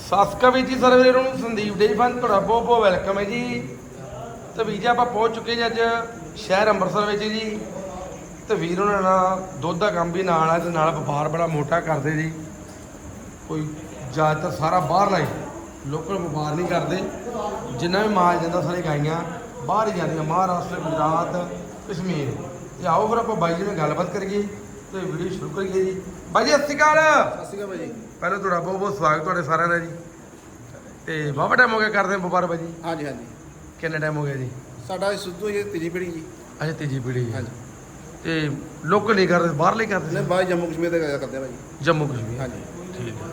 ਸਸਕਾ ਵਿੱਚ ਜੀ ਸਰਵਰੇ ਨੂੰ ਸੰਦੀਪ ਡੇ ਫਨ, ਤੁਹਾਡਾ ਬਹੁਤ ਬਹੁਤ ਵੈਲਕਮ ਹੈ ਜੀ। ਤੇ ਵੀਰ ਜੀ, ਆਪਾਂ ਪਹੁੰਚ ਚੁੱਕੇ ਜੀ ਅੱਜ ਸ਼ਹਿਰ ਅੰਮ੍ਰਿਤਸਰ ਵਿੱਚ ਜੀ। ਤੇ ਵੀਰ ਉਹਨਾਂ ਨਾਲ ਦੁੱਧ ਦਾ ਕੰਮ ਵੀ ਨਾਲ ਹੈ ਤੇ ਨਾਲ ਵਪਾਰ ਬੜਾ ਮੋਟਾ ਕਰਦੇ ਜੀ। ਕੋਈ ਜ਼ਿਆਦਾਤਰ ਸਾਰਾ ਬਾਹਰ ਲਾਈ ਲੋਕਲ ਵਪਾਰ ਨਹੀਂ ਕਰਦੇ। ਜਿੰਨਾ ਵੀ ਮਾਲ ਜਾਂਦਾ ਸਾਰੇ ਗਾਈਆਂ, ਬਾਹਰ ਹੀ ਜਾਂਦੀਆਂ, ਮਹਾਰਾਸ਼ਟਰ, ਗੁਜਰਾਤ, ਕਸ਼ਮੀਰ। ਤੇ ਆਓ ਫਿਰ ਆਪਾਂ ਬਾਈ ਜੀ ਨਾਲ ਗੱਲਬਾਤ ਕਰੀਏ। ਤੇ ਵੀਡੀਓ ਸ਼ੁਰੂ ਕਰੀਏ ਜੀ। ਬਾਈ ਜੀ ਸਤਿ ਸ਼੍ਰੀ ਅਕਾਲ। ਸਤਿ ਸ਼੍ਰੀ ਅਕਾਲ ਭਾਜੀ ਪਹਿਲਾਂ ਤੁਹਾਡਾ ਬਹੁਤ ਬਹੁਤ ਸਵਾਗਤ ਤੁਹਾਡੇ ਸਾਰਿਆਂ ਦਾ ਜੀ। ਤੇ ਬਾਬਾ ਟਾਈਮ ਹੋ ਗਿਆ ਕਰਦੇ ਵਪਾਰ ਬਾਜੀ ਹਾਂਜੀ ਹਾਂਜੀ। ਕਿੰਨਾ ਟਾਈਮ ਹੋ ਗਿਆ ਜੀ? ਸਾਡਾ ਸਿੱਧੂ ਇਹ ਤੀਜੀ ਪੀੜੀ ਜੀ। ਅੱਛਾ ਤੀਜੀ ਪੀੜ੍ਹੀ ਜੀ। ਹਾਂਜੀ। ਤੇ ਲੋਕਲ ਨਹੀਂ ਕਰਦੇ ਬਾਹਰਲੇ ਨੇ ਕਰਦੇ? ਬਾਹਰ ਜੰਮੂ ਕਸ਼ਮੀਰ ਦੇ ਕਰਦੇ ਆ ਭਾਜੀ ਜੰਮੂ ਕਸ਼ਮੀਰ। ਹਾਂਜੀ। ਠੀਕ ਹੈ।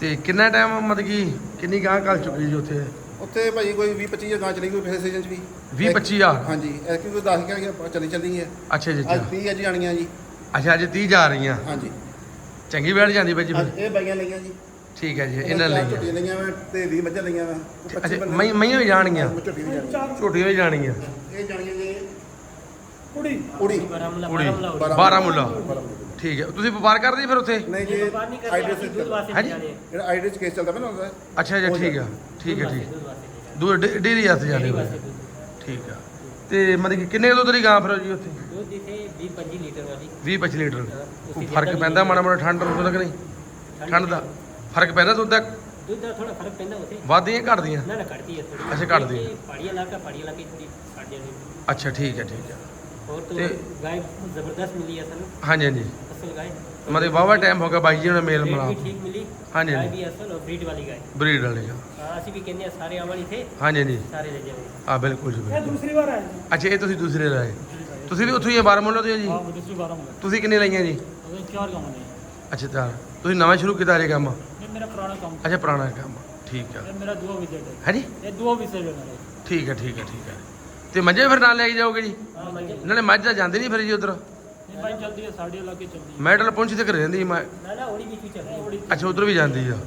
ਤੇ ਕਿੰਨਾ ਟਾਈਮ ਮਤਲਬ ਕਿ ਕਿੰਨੀ ਗਾਂ ਕੱਲ ਚੁੱਕੀ ਜੀ ਉੱਥੇ? ਉੱਥੇ ਭਾਜੀ ਕੋਈ 20 25 ਗਾਂ ਚਲੀ ਗਈ ਪਿਛਲੇ ਸੀਜ਼ਨ 'ਚ ਵੀ। 20 25 ਹਜ਼ਾਰ? ਹਾਂਜੀ ਐ ਕਿ ਕੋਈ 10 ਕਿ ਚਲੀ ਚੱਲੀ ਹੈ। ਅੱਛਾ ਜੀ ਅੱਜ ਅੱਛਾ 30 ਅੱਜ ਜਾਣੀਆਂ ਜੀ। ਅੱਛਾ ਅੱਜ 30 ਜਾ ਰਹੀਆਂ। ਹਾਂਜੀ। ਚੰਗੀ ਵੇੜ ਜਾਂਦੀ ਬਾਜੀ ਫਿਰ। ਅੱਜ ਇਹ ਬਾਈਆਂ ਲਈਆਂ ਜੀ। ਠੀਕ ਹੈ ਜੀ ਇਹਨਾਂ ਚਾਰ ਲਈ ਝੋਟੀਆਂ ਲਈਆਂ ਵਾ ਤੇ 20 ਮੱਝਾਂ ਲਈਆਂ ਵਾ। ਅੱਛਾ ਮੈਂ ਮੈਂ ਵੀ ਜਾਣਗੀਆਂ? ਝੋਟੀ ਵੀ ਜਾਣੀ। ਝੋਟੀਆਂ ਵੀ ਜਾਣਗੀਆਂ। ਇਹ ਜਾਣੀਆਂ ਜੀ। ਕੁੜੀ। ਕੁੜੀ। ਬਾਰਾਮੂਲਾ ਕੁੜੀ ਬਾਰਾਮੂਲਾ ਬਾਰਾਮੂਲਾ ਠੀਕ ਹੈ। ਤੁਸੀਂ ਵਪਾਰ ਕਰਦੇ ਫਿਰ ਉੱਥੇ? ਨਹੀਂ ਜੀ ਬਾਹਰ ਨਹੀਂ ਕਰਦੇ ਆਈਡੀਆ ਅਸੀਂ ਸੇ ਦੁੱਧ ਵਾਸਤੇ ਹਾਂਜੀ? ਜਾਣੇ ਜਿਹੜਾ ਆਈਡੀਆ 'ਚ ਕੇਸ ਚੱਲਦਾ ਪਿਆ ਨਾ ਉਹਦਾ। ਅੱਛਾ ਜੀ ਠੀਕ ਆ ਠੀਕ ਹੈ ਠੀਕ। ਦੁੱਧ ਵਾਸਤੇ। ਦੂਰ ਡੇ- ਡੇਅਰੀ ਵਾਸਤੇ ਜਾਣੇ ਡੇਅਰੀ ਹੋਏ ਵਾਸਤੇ ਦੁੱਧ। ਠੀਕ ਆ। ਤੇ ਮਤਲਬ ਕਿ ਕਿੰਨੇ ਕਿਲੋ ਦੀ ਗਾਂ ਫਿਰ ਜੀ ਉੱਥੇ? दूध इथे वीस पंचवीस लिटर वाली 20 25 ਲੀਟਰ। ਕੋਈ ਫ਼ਰਕ ਪੈਂਦਾ ਮਾੜਾ ਮਾੜਾ ਠੰਡ ਰੋਜ਼ ਤੱਕ ਨਹੀਂ? ਠੰਡ ਦਾ ਫ਼ਰਕ ਪੈਂਦਾ ਦੁੱਧ ਦਾ? दूध का थोड़ा फर्क पैदा होते ਵੱਧਦੀਆਂ ਘਟਦੀਆਂ? ना ना कटती है थोड़ी अच्छा, कटती है। क्योंकि पहाड़ी इलाका पहाड़ी इलाके थोड़ी कट जाती है ਅੱਛਾ ਠੀਕ ਹੈ ਠੀਕ ਹੈ और तो ते- गाय जबरदस्त मिली है ਹਾਂਜੀ ਹਾਂਜੀ। असल गाय ਮਤਲਬ ਵਾਵਾ ਟਾਈਮ ਹੋ ਗਿਆ ਬਾਈ ਜੀ ਨੂੰ ਮੇਲ रेट ਠੀਕ ਮਿਲੀ। हाँ जी, हाँ गाय जी। भी असल और ਬਰੀਡ ਵਾਲੇ ਆ। ਅਸੀਂ ਵੀ ਕਹਿੰਦੇ ਆ ਸਾਰੇ ਆਵਣ ਇੱਥੇ। ਹਾਂਜੀ ਹਾਂਜੀ। ਸਾਰੇ ਲੈ ਜਾਵੇ ਆ ਬਿਲਕੁਲ ਜੀ ਇਹ ਦੂਸਰੀ ਵਾਰ ਆਇਆ ਅੱਛਾ ਇਹ ਤੁਸੀਂ ਦੂਸਰੇ ਲਾਏ ਤੁਸੀਂ ਵੀ ਉੱਥੋਂ ਹੀ ਬਾਰਮੂਲਾ ਤੋਂ ਹੀ ਹੋ ਜੀ? ਹਾਂ ਵਾਰ ਆਉਂਗਾ ਤੁਸੀਂ ਕਿੰਨੇ ਲਈਆਂ ਜੀ? ਉਹ ਚਾਰ ਕੰਮ ਨੇ ਅੱਛਾ ਚਾਰ। ਤੁਸੀਂ ਨਵਾਂ ਸ਼ੁਰੂ ਕੀਤਾ ਇਹ ਕੰਮ? ਇਹ ਮੇਰਾ ਪੁਰਾਣਾ ਕੰਮ। ਅੱਛਾ ਪੁਰਾਣਾ ਕੰਮ। ਠੀਕ ਆ। ਇਹ ਮੇਰਾ ਦੂਆ ਵਿਜ਼ਿਟ ਹੈ ਹਾਂਜੀ ਇਹ ਦੂਆ ਵਿਜ਼ਿਟ ਹੈ ਮੇਰਾ। ਠੀਕ ਹੈ ਠੀਕ ਹੈ ਠੀਕ ਹੈ ਤੇ ਮੱਝੇ ਫਿਰ ਨਾਲ ਲੈ ਕੇ ਜਾਓਗੇ ਜੀ? ਹਾਂ ਮੰਜੇ। ਨਾਲੇ ਮੱਝ ਤਾਂ ਜਾਂਦੀ ਨਹੀਂ ਫਿਰ ਜੀ ਉਧਰ? ਇਹ ਬਾਈ ਚੱਲਦੀ ਹੈ ਸਾਡੇ ਇਲਾਕੇ ਚੱਲਦੀ ਹੈ ਮੈਡਲ ਪਹੁੰਚੀ ਤੇ ਘਰੇ ਰਹਿੰਦੀ ਮੈਂ ਨਾ ਨਾ ਉਹਦੀ ਵੀ ਚੱਲਦੀ ਅੱਛਾ ਉਧਰ ਵੀ ਜਾਂਦੀ ਆ।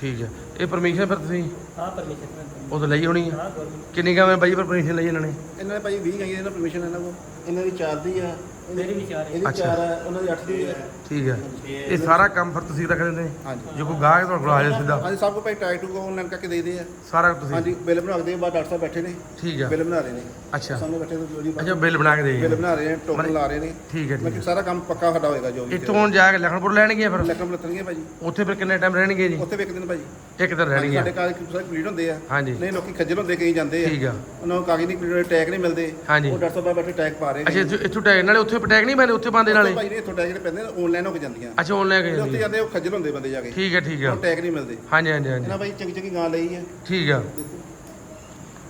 ਠੀਕ ਹੈ ਇਹ ਪਰਮਿਸ਼ਨ ਫਿਰ ਤੁਸੀਂ? ਹਾਂ ਪਰਮਿਸ਼ਨ ਉਦੋਂ ਲਈ ਹੋਣੀ ਆ। ਕਿੰਨੀ ਗਾਵੇਂ ਬਾਈ ਪਰ ਪਰਮਿਸ਼ਨ ਲਈ ਇਹਨਾਂ ਨੇ? ਇਹਨਾਂ ਨੇ ਭਾਜੀ 20 ਗਾਈਆਂ ਇਹਨਾਂ ਪਰਮਿਸ਼ਨ ਇਹਨਾਂ ਕੋਲ। ਇਹਨਾਂ ਦੀ 4 ਦੀ ਆ। ਮੇਰੀ ਵੀ ਚਾਰ ਹੈ। ਇਹਦੀ ਅੱਛਾ। 4 ਆ ਉਹਨਾਂ ਦੀ 8 ਦੀ ਆ ਠੀਕ ਹੈ। ਇਹ ਸਾਰਾ ਕੰਮ ਫਿਰ ਤੁਸੀਂ ਰੱਖ ਦਿੰਦੇ? ਹਾਂਜੀ। ਜੇ ਕੋਈ ਗਾਹਕ ਤੁਹਾਡੇ ਕੋਲ ਆ ਜਾਏ ਸਿੱਧਾ? ਹਾਂਜੀ ਸਭ ਕੋ ਭਾਈ ਟੈਗ ਟੂ ਆਨਲਾਈਨ ਕਰਕੇ ਦੇ ਦੇ ਆ। ਸਾਰਾ ਤੁਸੀਂ। ਹਾਂਜੀ ਬਿੱਲ ਬਣਾ ਕੇ ਦੇ ਬਾਅਦ ਡਾਕਟਰ ਸਾਹਿਬ ਬੈਠੇ ਨੇ। ਠੀਕ ਆ ਬਿੱਲ ਬਣਾ ਰਹੇ ਨੇ। ਅੱਛਾ। ਸਾਹਮਣੇ ਬੈਠੇ ਨੇ ਜਿਹੜੀ ਅੱਛਾ ਬਿੱਲ ਬਣਾ ਕੇ ਬਿੱਲ ਦੇ ਬਣਾ ਰਹੇ ਨੇ ਟੋਕਨ ਲਾ ਰਹੇ ਨੇ। ਠੀਕ ਹੈ ਮੈਂ ਠੀਕ ਕਿ ਸਾਰਾ ਕੰਮ ਪੱਕਾ ਸਾਡਾ ਹੋਏਗਾ ਜੋ ਹੈ ਵੀ ਇੱਥੋਂ ਹੁਣ ਜਾ ਕੇ ਲਖਨਪੁਰ ਲੈਣਗੇ ਫਿਰ? ਲੱਕੜ ਲੱਤਣਗੇ ਭਾਜੀ ਉੱਥੇ ਫਿਰ ਕਿੰਨੇ ਟਾਈਮ ਰਹਿਣਗੇ ਜੀ? ਉੱਥੇ ਵੀ ਇੱਕ ਦਿਨ ਭਾਜੀ ਇੱਕ ਦਿਨ ਸਾਡੇ ਰਹਿਣਗੇ ਕਾਗਜ਼ ਕੰਪਲੀਟ ਹੁੰਦੇ ਆ। ਹਾਂਜੀ। ਨਹੀਂ ਲੋਕੀ ਖੱਜਲ ਹੁੰਦੇ ਕਈ ਜਾਂਦੇ ਆ। ਠੀਕ ਆ। ਉਹਨਾਂ ਨੂੰ ਕਾਗਜ਼ ਨਹੀਂ ਕੰਪਲੀਟ ਟੈਗ ਨਹੀਂ ਮਿਲਦੇ। ਹਾਂਜੀ। ਉਹ ਡਾਕਟਰ ਸਾਹਿਬ ਬੈਠੇ ਟੈਗ ਪਾ ਰਹੇ ਅੱਛਾ ਇੱਥੋਂ ਇੱਥੋਂ ਟੈਗ ਨਾਲੇ ਉੱਥੇ ਪਟੈਕ ਨਹੀਂ ਪੈਂਦੇ ਉੱਥੇ ਪਾਉਂਦੇ ਨਾਲੇ? ਭਾਈ ਨੇ ਇੱਥੋਂ ਟੈਗ ਜਿਹੜੇ ਪੈਂਦੇ ਨੇ ਆਨਲਾਈਨ ਹੋ ਕੇ ਜਾਂਦੀਆਂ। ਅੱਛਾ ਆਨਲਾਈਨ ਜਿਹੜੇ ਉੱਥੇ ਜਾਂਦੇ ਉਹ ਖੱਜਲ ਹੁੰਦੇ ਬੰਦੇ ਜਾ ਕੇ। ਠੀਕ ਹੈ ਠੀਕ ਹੈ। ਉਹ ਟੈਗ ਨਹੀਂ ਮਿਲਦੇ। ਹਾਂਜੀ ਹਾਂਜੀ ਹਾਂਜੀ। ਇਹਨਾਂ ਭਾਈ ਚੰਗੀ ਚੰਗੀ ਗਾਂ ਲਈ ਹੈ ਠੀਕ ਆ।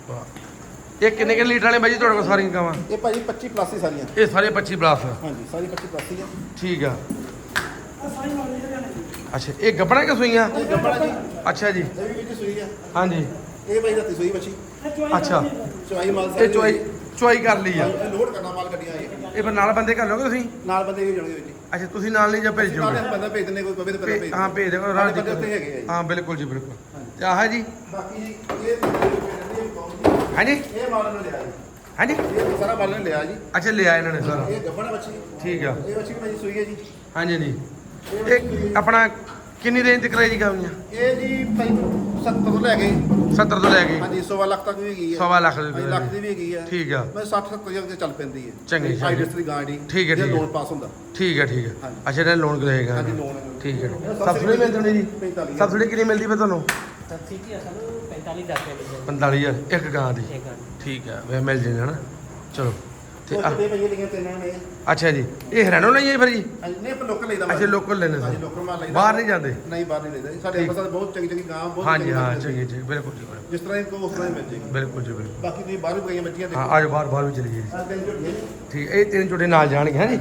ਵਾਹ। ਇਹ ਕਿੰਨੇ ਕਿੰਨੇ ਲੀਟਰ ਵਾਲੇ ਬਾਈ ਜੀ ਤੁਹਾਡੇ ਕੋਲ ਸਾਰੀਆਂ ਗਾਵਾਂ? ਇਹ ਭਾਜੀ 25 ਪਲੱਸ ਹੀ ਸਾਰੀਆਂ। ਇਹ ਸਾਰੇ 25 ਪਲੱਸ ਹਾਂਜੀ ਸਾਰੀ 25 ਪਲੱਸ ਹੀ ਆ। ਠੀਕ ਆ। ਅੱਛਾ ਇਹ ਗੱਬਣਾ ਕਿ ਸੂਈਆਂ? ਇਹ ਗੱਬੜਾ ਜੀ। ਅੱਛਾ ਜੀ। ਇਹ ਵੀ ਵਿੱਚ ਸੂਈ ਆ। ਹਾਂਜੀ। ਇਹ ਭਾਈ ਰਾਤੀ ਸੂਈ ਬੱਚੀ। ਅੱਛਾ। ਚਵਾਈ ਮਾਲ ਇਹ ਚੁਆਈ ਚੁਆਈ ਕਰ ਲਈ ਆ। ਇਹ ਲੋਡ ਕਰਨਾ ਮਾਲ ਗੱਡੀਆਂ ਇਹ। ਇਹ ਫਿਰ ਨਾਲ ਬੰਦੇ ਕਰ ਲਓਗੇ ਤੁਸੀਂ? ਨਾਲ ਬੰਦੇ ਵੀ ਜਾਣਗੇ ਵਿੱਚ ਅੱਛਾ ਤੁਸੀਂ ਨਾਲ ਨਹੀਂ ਜਾਂ ਨਾਲ ਭੇਜੋਗੇ ਬੰਦਾ ਭੇਜ ਦਿੰਦੇ ਕੋਈ ਕਵੇ ਤੇ ਭੇ- ਭੇਜ ਹਾਂ ਭੇਜ ਦਿਓ ਬੰਦੇ ਉੱਥੇ ਹੈਗੇ ਆ ਜੀ। ਹਾਂ ਬਿਲਕੁਲ ਜੀ ਬਿਲਕੁਲ। ਤੇ ਆਹ ਜੀ? ਬਾਕੀ ਜੀ ਇਹ ਇਹ ਹਾਂਜੀ? ਮਾਲ ਨੇ ਲਿਆ ਜੀ। ਹਾਂਜੀ? ਇਹ ਸਾਰਾ ਮਾਲ ਨੇ ਲਿਆ ਜੀ। ਅੱਛਾ ਲਿਆ ਇਹਨਾਂ ਨੇ ਸਾਰਾ। ਇਹ ਗੱਬੜਾ ਬੱਚੀ ਠੀਕ ਆ। ਇਹ ਬੱਚੀ ਭਾਈ ਸੂਈ ਹੈ ਜੀ। ਹਾਂਜੀ ਜੀ ਇਹ ਆਪਣਾ ਕਿੰਨੀ ਰੇਂਜ ਤੱਕ ਰਹੀ ਜੀ ਗਾਵੀਆਂ ਇਹ ਜੀ ਭਾਈ 70 ਤੋਂ ਲੈ ਕੇ। 70 ਤੋਂ ਲੈ ਕੇ। ਹਾਂਜੀ 100 ਲੱਖ ਤੱਕ ਵੀ ਹੈਗੀ ਹੈ ਸਵਾ ਲੱਖ ਦੇ ਹਾਂਜੀ, ਲੱਖ ਦੀ ਵੀ ਹੈਗੀ ਹੈ ਠੀਕ ਆ। ਮੈਂ 60 70 ਜਗ ਤੇ ਚੱਲ ਪੈਂਦੀ ਹੈ ਚੰਗੀ, ਚੰਗੀ। ਆਈਡੀਐਸ ਦੀ ਗਾੜੀ ਠੀਕ ਹੈ, ਠੀਕ ਹੈ। ਲੋਨ ਪਾਸ ਹੁੰਦਾ। ਠੀਕ ਹੈ ਠੀਕ ਹੈ ਹਾਂਜੀ। ਅੱਛਾ ਇਹਦਾ ਲੋਨ ਕਰੇਗਾ ਹਾਂਜੀ ਲੋਨ ਠੀਕ ਹੈ ਸਬਸਿਡੀ ਮਿਲ ਜਾਣੀ ਜੀ? 45 ਸਬਸਿਡੀ ਕਿੰਨੀ ਮਿਲਦੀ ਫਿਰ ਤੁਹਾਨੂੰ? ਸਬਸਿਡੀ ਸਾਨੂੰ 45 ਦੱਸ ਕੇ ਮਿਲ 45000 ਇੱਕ ਗਾਂ ਦੀ। ਜਾਂਦੀ ਠੀਕ ਹੈ ਵੇ ਮਿਲ ਜਾਣੀ ਹਨਾ ਚਲੋ। ਤੇ ਉਹ ਕਿਤੇ ਪਈਆਂ ਲਿਖੀਆਂ ਤਿੰਨਾਂ ਨੇ? ਅੱਛਾ ਜੀ ਇਹ ਹਰਿਆਣਾ ਨਹੀਂ ਹੈ ਫਿਰ ਜੀ? ਇੰਨੇ ਪਰ ਲੋਕਲ ਲਈਦਾ ਅੱਛਾ ਲੋਕਲ ਲੈਣੇ ਹਾਂਜੀ ਲੋਕਲ ਮਾਲ ਲਈਦਾ। ਬਾਹਰ ਨਹੀਂ ਜਾਂਦੇ? ਨਹੀਂ ਬਾਹਰ ਨਹੀਂ ਲਈਦਾ ਸਾਡੇ ਅੰਮ੍ਰਿਤਸਰ ਬਹੁਤ ਚੰਗੀ ਚੰਗੀ ਗਾਂ ਬਹੁਤ ਹਾਂਜੀ ਹਾਂ ਚੰਗੀ ਜੀ ਬਿਲਕੁਲ ਜੀ ਜਿਸ ਤਰ੍ਹਾਂ ਇਹ ਉਸ ਤਰ੍ਹਾਂ ਹੀ ਬਿਲਕੁਲ ਜੀ ਬਿਲਕੁਲ। ਬਾਕੀ ਤੁਸੀਂ ਬਾਹਰ ਵੀ ਗਈਆਂ ਬੱਚੀਆਂ ਦੇਖੋ। ਹਾਂ ਆਜੋ ਬਾਹਰ ਬਾਹਰ ਵੀ ਚਲੀ ਗਈ ਠੀਕ ਇਹ ਤਿੰਨ ਜੁੜੇ ਨਾਲ ਜਾਣਗੇ ਹਾਂ ਜੀ?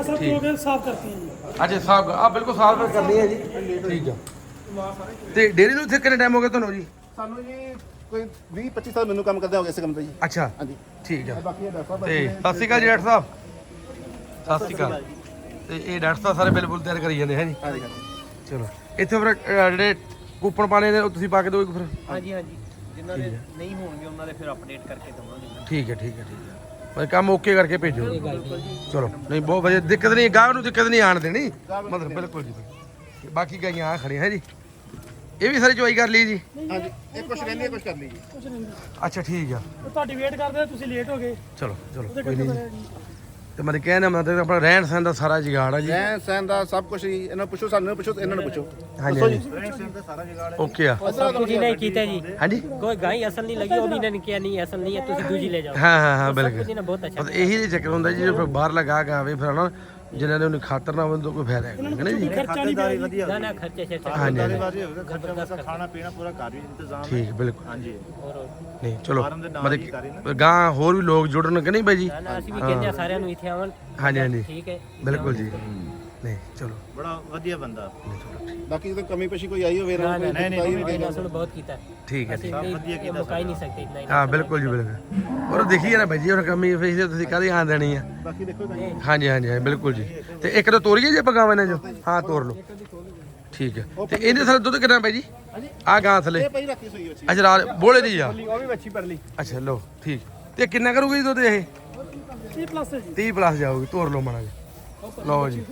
ਅਸਲ ਪ੍ਰੋਗਰਾਮ ਸਾਫ਼ ਕਰਤੀ ਹੈ ਅੱਛਾ ਸਾਫ਼ ਆ ਬਿਲਕੁਲ ਸਾਫ਼ ਕਰਨੀ ਹੈ ਜੀ। ਠੀਕ ਆ। ਤੇ ਡੇਰੀ ਨੂੰ ਇੱਥੇ ਕਿੰਨੇ ਟਾਈਮ ਹੋ ਗਿਆ ਤੁਹਾਨੂੰ ਜੀ? ਸਾਨੂੰ ਜੀ ਕੋਈ 20 25 ਸਾਲ ਮੈਨੂੰ ਕੰਮ ਕਰਦੇ ਹੋ ਗਏ ਇਸ ਕੰਮ ਤੇ ਜੀ। ਅੱਛਾ। ਹਾਂਜੀ। ਠੀਕ ਆ। ਬਾਕੀ ਇਹ ਦੱਸੋ ਤੇ ਸਤਿ ਸ਼੍ਰੀ ਅਕਾਲ ਜੀ ਡਾਕਟਰ ਸਾਹਿਬ। ਸਤਿ ਸ਼੍ਰੀ ਅਕਾਲ। ਤੇ ਇਹ ਡਾਕਟਰ ਸਾਹਿਬ ਸਾਰੇ ਬਿੱਲ ਬੁੱਲ ਤਿਆਰ ਕਰੀ ਜਾਂਦੇ ਹੈ ਜੀ? ਹਾਂਜੀ ਚਲੋ। ਇੱਥੇ ਫਿਰ ਅਹ, ਜਿਹੜੇ ਕੂਪਨ ਪਾਣੇ ਨੇ ਉਹ ਤੁਸੀਂ ਪਾ ਕੇ ਦਿਓ ਫਿਰ। ਹਾਂਜੀ ਹਾਂਜੀ। ਜਿਨ੍ਹਾਂ ਦੇ ਨਹੀਂ ਹੋਣਗੇ ਉਹਨਾਂ ਦੇ ਫਿਰ ਅਪਡੇਟ ਕਰਕੇ ਦਵਾਂਗੇ। ਠੀਕ ਹੈ ਠੀਕ ਹੈ ਠੀਕ ਹੈ ਬਸ ਕੰਮ ਓਕੇ ਕਰਕੇ ਭੇਜੋ। ਚਲੋ। ਨਹੀਂ ਬਹੁਤ ਵਧੀਆ। ਦਿੱਕਤ ਨਹੀਂ ਗਾਹਕ ਨੂੰ ਦਿੱਕਤ ਨਹੀਂ ਆਣ ਦੇਣੀ। ਮਤਲਬ ਬਿਲਕੁਲ ਜੀ। ਬਾਕੀ ਗਾਈਆਂ ਆ ਖੜੀਆਂ ਹੈ ਜੀ? ਇਹ ਵੀ ਸਾਰੀ ਚੁਆਈ ਕਰ ਲਈ ਜੀ? ਹਾਂਜੀ ਇਹ ਕੁਛ ਰਹਿੰਦੀ ਹੈ ਕੁਛ ਕਰ ਲਈ ਜੀ। ਕੁਛ ਨਹੀਂ ਅੱਛਾ ਠੀਕ ਆ। ਉਹ ਤੁਹਾਡੀ ਵੇਟ ਕਰਦੇ ਆ, ਤੁਸੀਂ ਲੇਟ ਹੋ ਗਏ। ਚਲੋ ਚਲੋ ਕੋਈ ਨਹੀਂ। ਤੇ ਮੈਂ ਕਹਿਣਾ ਮਤਲਬ ਆਪਣਾ ਰਹਿਣ ਸਹਿਣ ਦਾ ਸਾਰਾ ਜੁਗਾੜ ਆ ਜੀ। ਰਹਿਣ ਸਹਿਣ ਦਾ ਸਭ ਕੁਝ ਹੀ ਇਹਨਾਂ ਨੂੰ ਪੁੱਛੋ ਸਾਨੂੰ ਪੁੱਛੋ ਤੇ ਇਹਨਾਂ ਨੂੰ ਪੁੱਛੋ। ਹਾਂਜੀ ਹਾਂਜੀ ਜੀ। ਰਹਿਣ ਸਹਿਣ ਦਾ ਸਾਰਾ ਜਗਾੜ ਓਕੇ ਆ। ਸਭ ਕੁਝ ਇਹਨੇ ਕੀਤਾ ਜੀ। ਹਾਂਜੀ? ਕੋਈ ਗਾਈ ਅਸਲ ਨਹੀਂ ਲੱਗੀ ਉਹ ਵੀ ਇਹਨਾਂ ਨੇ ਕਿਹਾ ਨਹੀਂ ਅਸਲ ਨਹੀਂ ਹੈ ਤੁਸੀਂ ਦੂਜੀ ਲੈ ਜਾਓ। ਹਾਂ ਹਾਂ ਹਾਂ ਕੁਝ ਬਿਲਕੁਲ। ਬਹੁਤ ਅੱਛਾ ਬਸ ਇਹੀ ਦੇ ਚੱਕਰ ਹੁੰਦਾ ਜੀ ਜੇ ਫਿਰ ਬਾਹਰ ਲਗਾ ਕੇ ਆਵੇ ਫਿਰ ਹਨਾ ਜਿਨ੍ਹਾਂ ਨੇ ਉਹਨੂੰ ਖਾਤਰ ਨਾ ਬੰਦੋ ਕੋਈ ਫਾਇਦਾ ਹੈ ਨਾ ਜੀ ਖਰਚਾ ਨਹੀਂ ਪਿਆ ਜੀ। ਨਾ ਨਾ ਖਰਚੇ ਸ਼ਰਚੇ ਹਾਂਜੀ ਹਾਂਜੀ। ਹੋਵੇਗਾ ਖਰਚਾ ਵਰਚਾ ਖਾਣਾ ਪੀਣਾ ਪੂਰਾ ਘਰ ਵੀ ਇੰਤਜ਼ਾਮ ਠੀਕ ਬਿਲਕੁਲ। ਹਾਂਜੀ। ਹੋਰ ਨਹੀਂ ਚਲੋ। ਫਾਰਮ ਦੇ ਨਾਲ ਹੀ ਕਰੇ ਮਤਲਬ ਗਾਂ ਹੋਰ ਵੀ ਲੋਕ ਜੁੜਨ ਕਿ ਨਹੀਂ ਬਾਈ ਜੀ? ਨਾ ਨਾ ਅਸੀਂ ਵੀ ਕਹਿੰਦੇ ਆ ਸਾਰਿਆਂ ਨੂੰ ਇੱਥੇ ਆਉਣ। ਹਾਂਜੀ ਹਾਂਜੀ। ਠੀਕ ਹੈ। ਬਿਲਕੁਲ ਜੀ। ਨਹੀਂ ਚਲੋ। ਬੜਾ ਵਧੀਆ ਬੰਦਾ। ਬਾਕੀ ਜਦੋਂ ਕਮੀ ਪੇਸ਼ੀ ਕੋਈ ਆਈ ਹੋਵੇ ਨਾ ਨਾ ਇਹਨਾਂ ਨਹੀਂ ਨਹੀਂ ਇਹਨਾਂ ਨੂੰ ਬਹੁਤ ਕੀਤਾ ਠੀਕ ਹੈ ਅਸੀਂ ਨਹੀਂ ਇਹ ਮੁਕਾ ਹੀ ਨਹੀਂ ਸਕਦੇ ਇतना ਹਾਂ ਬਿਲਕੁਲ ਜੀ ਬਿਲਕੁਲ। ਔਰ ਦੇਖੀਏ ਨਾ ਬਾਈ ਜੀ ਹੁਣ ਕਮੀ ਫੇਸ ਤੇ ਤੁਸੀਂ ਕਾਹਦੀ ਆਂ ਦੇਣੀ ਆ? ਬਾਕੀ ਦੇਖੋ ਤਾਂ ਜੀ। ਹਾਂਜੀ ਹਾਂਜੀ ਹਾਂਜੀ, ਬਿਲਕੁਲ ਜੀ। ਤੇ ਇੱਕ ਤਾਂ ਤੋਰੀਏ ਜੇ ਆਪਾਂ ਗਾਵਾਂ ਨੇ ਜੋ? ਹਾਂ ਤੋਰ ਲਓ। ਠੀਕ ਹੈ। ਤੇ ਇਹਦੇ ਥੱਲੇ ਦੁੱਧ ਕਿੰਨਾ ਬਾਈ ਜੀ? ਆ ਗਾਂ ਥੱਲੇ। ਇਹ ਭਾਈ ਰਾਤੀ ਸੋਈ ਬੱਚੀ ਅੱਛਾ ਰਾਤ ਬੋਲੇ ਦੀ ਆ। ਉਹ ਵੀ ਅੱਛਾ ਲਓ ਠੀਕ। ਤੇ ਕਿੰਨਾ ਕਰੂਗੀ ਜੀ ਦੁੱਧ ਇਹ? 30 ਪਲੱਸ ਹੈ ਜੀ। 30 ਪਲੱਸ ਜਾਊਗੀ ਤੋਰ ਲਓ ਮਾੜਾ ਜੀ ਲਓ ਜੀ।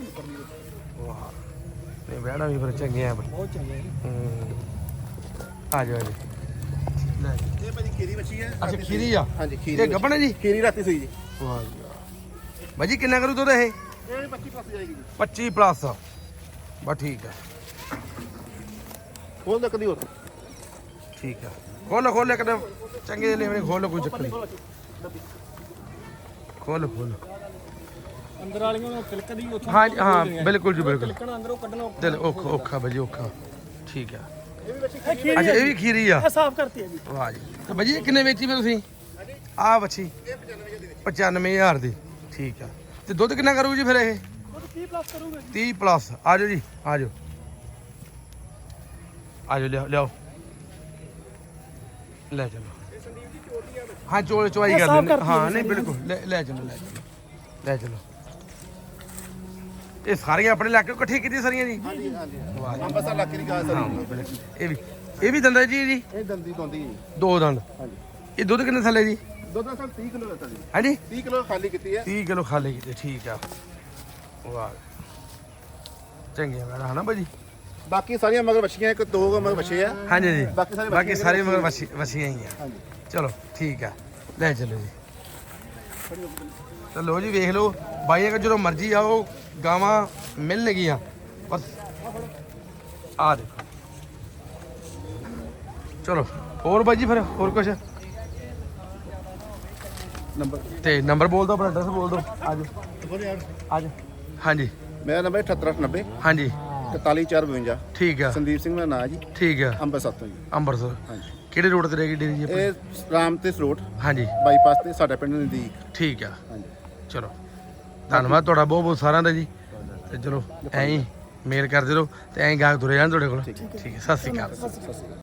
ਬਹਿਣਾ ਵੀ ਫਿਰ ਚੰਗੇ ਆ ਬਹੁਤ ਚੰਗੇ ਹੂੰ। ਆ ਜਾਓ ਜੀ ਲੈ ਜੀ। ਇਹ ਭਾਜੀ ਖੀਰੀ ਬੱਚੀ ਹੈ? ਅੱਛਾ ਰਾਤੀ ਖੀਰੀ। ਆ? ਹਾਂਜੀ ਖੀਰੀ ਇਹ ਗੱਬਣ ਹੈ ਜੀ? ਖੀਰੀ ਰਾਤੀ ਸੋਈ ਜੀ। ਵਾਹ ਜੀ ਵਾਹ। ਬਾਈ ਜੀ ਕਿੰਨਾ ਕਰੂ ਦੁੱਧ ਇਹ? ਇਹ 25 ਪਲੱਸ ਜਾਏਗੀ ਜੀ। 25 ਪਲੱਸ ਬਸ ਠੀਕ ਆ। ਕਦੀ ਹੋਰ। ਠੀਕ ਆ। ਖੋਲ ਖੋਲ ਇੱਕ ਚੰਗੇ ਜਿਹੇ ਲੈਣੇ ਖੋਲ ਕੋਈ ਚੱਕਰ ਨਹੀਂ। ਖੋਲ ਖੋਲ। ਅੰਦਰ ਵਾਲੀਆਂ ਨੂੰ ਕਿਲਕਦੀ ਉੱਥੋਂ ਹਾਂ ਹਾਂ ਬਿਲਕੁਲ ਜੀ ਬਿਲਕੁਲ। ਕਿਲਕਣਾ ਅੰਦਰੋਂ ਕੱਢਣਾ ਦਿਲ ਔਖਾ ਔਖਾ ਬਾਈ ਜੀ ਔਖਾ। ਠੀਕ ਆ। ਇਹ ਖੀਰੀ ਅੱਛਾ ਇਹ ਵੀ ਖੀਰੀ ਆ। ਇਹ ਸਾਫ਼ ਕਰਤੀ ਹੈ ਜੀ। ਵਾਹ ਜੀ। ਤੇ ਬਾਈ ਜੀ ਇਹ ਕਿੰਨੇ ਵੇਚੀ ਫਿਰ ਤੁਸੀਂ? ਆ ਬੱਚੀ। 95000 ਦੀ। ਠੀਕ ਆ। ਤੇ ਦੁੱਧ ਕਿੰਨਾ ਕਰੂ ਜੀ ਫਿਰ ਇਹ? ਉਹ 30 ਪਲੱਸ ਕਰੂਗੇ 30 ਪਲੱਸ ਆ ਜਾਓ ਜੀ ਆ ਜਾਓ। ਆ ਜਾਓ ਲਿਆਓ ਲਿਆਓ। ਲੈ ਚਲੋ। ਹਾਂ ਚੋਲ ਚਵਾਈ ਕਰ ਹਾਂ ਹੈ ਨਹੀਂ ਬਿਲਕੁਲ। ਲੈ ਲੈ ਚਲੋ ਲੈ ਚਲੋ। ਲੈ ਚਲੋ। ਇਹ ਸਾਰੀਆਂ ਆਪਣੇ ਇਲਾਕੇ ਇਕੱਠੀ ਕੀਤੀ ਸਾਰੀਆਂ ਜੀ? ਹਾਂਜੀ ਹਾਂਜੀ ਅੰਬਰਸਰ ਇਲਾਕੇ ਦੀ ਗਾਂ ਸਾਰੀ। ਇਹ ਵੀ ਇਹ ਵੀ ਦੰਦਾ ਜੀ ਜੀ? ਇਹ ਦੰਦੀ ਦੋਂਦੀ ਜੀ। ਦੋ ਦੰਦ। ਹਾਂਜੀ। ਇਹ ਦੁੱਧ ਕਿੰਨੇ ਥੱਲੇ ਜੀ? ਦੁੱਧ ਦਾ 30 ਕਿਲੋ ਦਾ ਜੀ। ਹਾਂਜੀ 30 ਕਿਲੋ ਖਾਲੀ ਕੀਤੀ ਹੈ। 30 ਕਿਲੋ ਖਾਲੀ ਕੀਤੇ ਠੀਕ ਆ। ਵਾਹ। ਚੰਗੀਆਂ ਮੈਂ ਹਨਾ ਭਾਜੀ? ਬਾਕੀ ਸਾਰੀਆਂ ਮਗਰ ਬੱਚੀਆਂ ਇੱਕ ਦੋ ਮਗਰ ਬੱਚੇ ਆ। ਹਾਂਜੀ ਜੀ ਬਾਕੀ ਸਾਰੇ ਬਾਕੀ ਸਾਰੇ ਮਗਰ ਵਸੀਆਂ ਹੀ ਆ। ਹਾਂਜੀ। ਚਲੋ ਠੀਕ ਆ। ਲੈ ਚਲੋ ਜੀ। ਚਲੋ ਜੀ ਵੇਖ ਲਓ ਬਾਈ ਅਗਰ ਜਦੋਂ ਮਰਜ਼ੀ ਆਓ ਗਾਵਾਂ ਮਿਲਣਗੀਆਂ। ਬਸ ਆ ਦੇਖੋ। ਚਲੋ ਹੋਰ ਬਾਈ ਜੀ ਫਿਰ ਹੋਰ ਕੁਝ ਨੰਬਰ। ਤੇ ਨੰਬਰ ਬੋਲ ਦਿਓ ਆਪਣਾ ਐਡਰੈਸ ਬੋਲ ਦਿਓ। ਆ ਜਾਓ। ਆ ਜਾਓ। ਹਾਂਜੀ। ਮੇਰਾ ਨੰਬਰ 7890 ਹਾਂਜੀ। 41452 ਠੀਕ ਆ। ਸੰਦੀਪ ਸਿੰਘ ਦਾ ਨਾਮ ਜੀ। ਠੀਕ ਆ। ਅੰਮ੍ਰਿਤਸਰ ਤੋਂ ਜੀ। ਅੰਮ੍ਰਿਤਸਰ। ਹਾਂਜੀ। ਕਿਹੜੇ ਰੋਡ ਤੇ ਰਹੇਗੀ ਡੇਰੀ ਜੀ ਆਪਣੀ? ਇਹ ਰਾਮ ਤੇ ਸਰੋਟ ਹਾਂਜੀ। ਬਾਈਪਾਸ ਤੇ ਸਾਡਾ ਪਿੰਡ ਨਜ਼ਦੀਕ। ਠੀਕ ਆ। ਹਾਂਜੀ। ਚਲੋ। ਧੰਨਵਾਦ ਤੁਹਾਡਾ ਬਹੁਤ ਬਹੁਤ ਸਾਰਿਆਂ ਦਾ ਜੀ। ਤੇ ਚਲੋ ਐਂ ਮੇਲ ਕਰਦੇ ਰਹੋ ਤੇ ਐਂ ਗਾਹਕ ਤੁਰੇ ਜਾਣ ਤੁਹਾਡੇ ਕੋਲ। ਠੀਕ ਹੈ। ਸਤਿ ਸ਼੍ਰੀ ਅਕਾਲ।